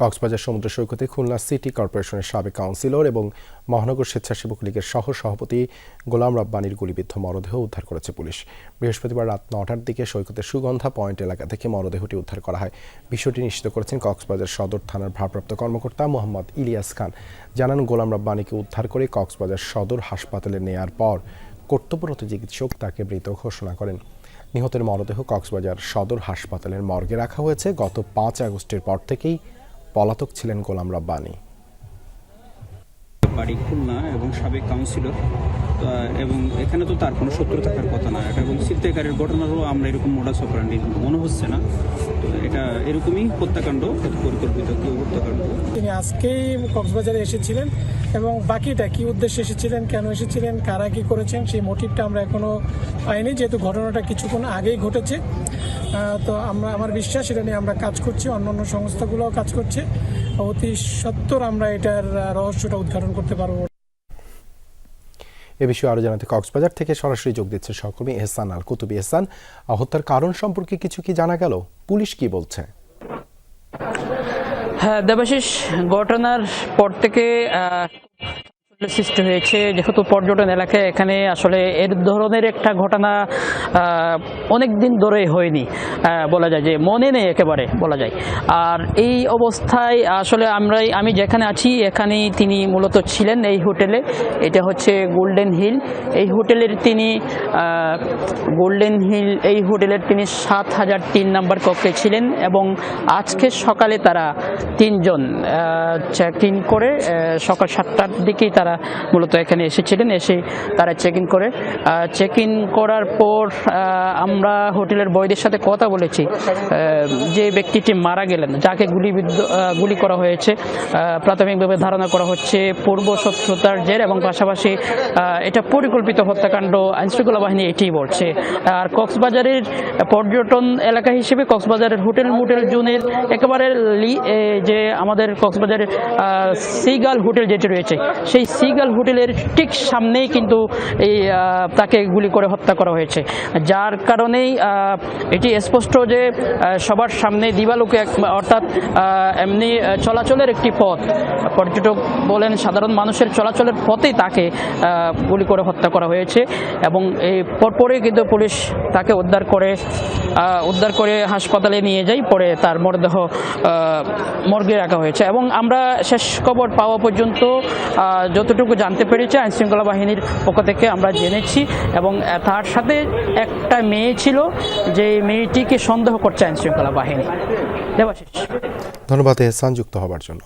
কক্সবাজার সমুদ্র সৈকতে খুলনা সিটি কর্পোরেশনের সাবেক কাউন্সিলর এবং মহানগর স্বেচ্ছাসেবক লীগের সহ সভাপতি গোলাম রব্বানির গুলিবিদ্ধ মরদেহ উদ্ধার করেছে পুলিশ। বৃহস্পতিবার রাত নটার দিকে সৈকতের সুগন্ধা পয়েন্ট এলাকা থেকে মরদেহটি উদ্ধার করা হয়। বিষয়টি নিশ্চিত করেছেন কক্সবাজার সদর থানার ভারপ্রাপ্ত কর্মকর্তা মোহাম্মদ ইলিয়াস খান। জানান, গোলাম রব্বানিকে উদ্ধার করে কক্সবাজার সদর হাসপাতালে নেয়ার পর কর্তব্যরত চিকিৎসক তাকে মৃত ঘোষণা করেন। নিহতের মরদেহ কক্সবাজার সদর হাসপাতালের মর্গে রাখা হয়েছে। গত পাঁচ আগস্টের পর থেকেই পলাতক ছিলেন গোলাম রাব্বানি। বাড়ি খুলনা এবং সাবেক কাউন্সিলর এবং এখানে তো তার কোনো শত্রু থাকার কথা না। এটা এবং ছিনতাইকারীর ঘটনারও আমরা এরকম মোডাস অপারেন্ডি মনে হচ্ছে না। তো এরকমই হত্যাকাণ্ড পরিকল্পিত কেউ হত্যাকাণ্ড? তিনি আজকেই কক্সবাজারে এসেছিলেন এবং বাকিটা কি উদ্দেশ্যে এসেছিলেন, কেন এসেছিলেন, কারা কি করেছেন, সেই মোটিভটা আমরা এখনও পাইনি, যেহেতু ঘটনাটা কিছুক্ষণ আগেই ঘটেছে। তো আমরা, আমার বিশ্বাস, এটা নিয়ে আমরা কাজ করছি, অন্যান্য সংস্থাগুলোও কাজ করছে। অতি সত্তর আমরা এটার রহস্যটা উদ্ঘাটন করতে পারব। এ বিষয়ে আরও জানাতে কক্সবাজার থেকে সরাসরি যোগ দিচ্ছে সহকর্মী এহসান আল কুতুবি এহসান হত্যার কারণ সম্পর্কে কিছু কি জানা গেল? পুলিশ কি বলছে? হ্যাঁ দেবাশিস, ঘটনার পর থেকে সৃষ্টি হয়েছে। যেহেতু পর্যটন এলাকায় এখানে আসলে এর ধরনের একটা ঘটনা অনেক দিন ধরে হয়নি বলা যায় যে মনে নেই একেবারে, বলা যায়। আর এই অবস্থায় আসলে আমরাই, আমি যেখানে আছি, এখানেই তিনি মূলত ছিলেন এই হোটেলে। এটা হচ্ছে গোল্ডেন হিল। এই হোটেলের তিনি গোল্ডেন হিল, এই হোটেলের তিনি সাত হাজার তিন নাম্বার কক্ষে ছিলেন এবং আজকে সকালে তারা তিনজন চেক ইন করে সকাল সাতটার দিকেই তারা মূলত এখানে এসেছিলেন, এসে তারা চেক ইন করে। চেক ইন করার পর আমরা হোটেলের বয়দের সাথে কথা বলেছি যে ব্যক্তিটি মারা গেলেন, যাকে গুলিবিদ্ধ গুলি করা হয়েছে প্রাথমিকভাবে ধারণা করা হচ্ছে পূর্ব শত্রুতার জের এবং পাশাপাশি এটা পরিকল্পিত হত্যাকাণ্ড আইনশৃঙ্খলা বাহিনী এটিই বলছে। আর কক্সবাজারের পর্যটন এলাকা হিসেবে কক্সবাজারের হোটেল মোটেল জোনের একেবারে যে আমাদের কক্সবাজারের সিগাল হোটেল যেটি রয়েছে, সেই সিগাল হোটেলের ঠিক সামনেই কিন্তু এই তাকে গুলি করে হত্যা করা হয়েছে। যার কারণেই এটি স্পষ্ট যে সবার সামনে দিবালোকে অর্থাৎ এমনি চলাচলের একটি পথ। পর্যটক বলেন সাধারণ মানুষের চলাচলের পথেই তাকে গুলি করে হত্যা করা হয়েছে এবং এই পরপরই কিন্তু পুলিশ তাকে উদ্ধার করে উদ্ধার করে হাসপাতালে নিয়ে যাই পরে তার মরদেহ মর্গে রাখা হয়েছে। এবং আমরা শেষ খবর পাওয়া পর্যন্ত আহ, যতটুকু জানতে পেরেছি আইনশৃঙ্খলা বাহিনীর পক্ষ থেকে আমরা জেনেছি এবং তার সাথে একটা মেয়ে ছিল, যে মেয়েটিকে সন্দেহ করছে আইনশৃঙ্খলা বাহিনী। দেবাশিস। ধন্যবাদ এহসান যুক্ত হবার জন্য।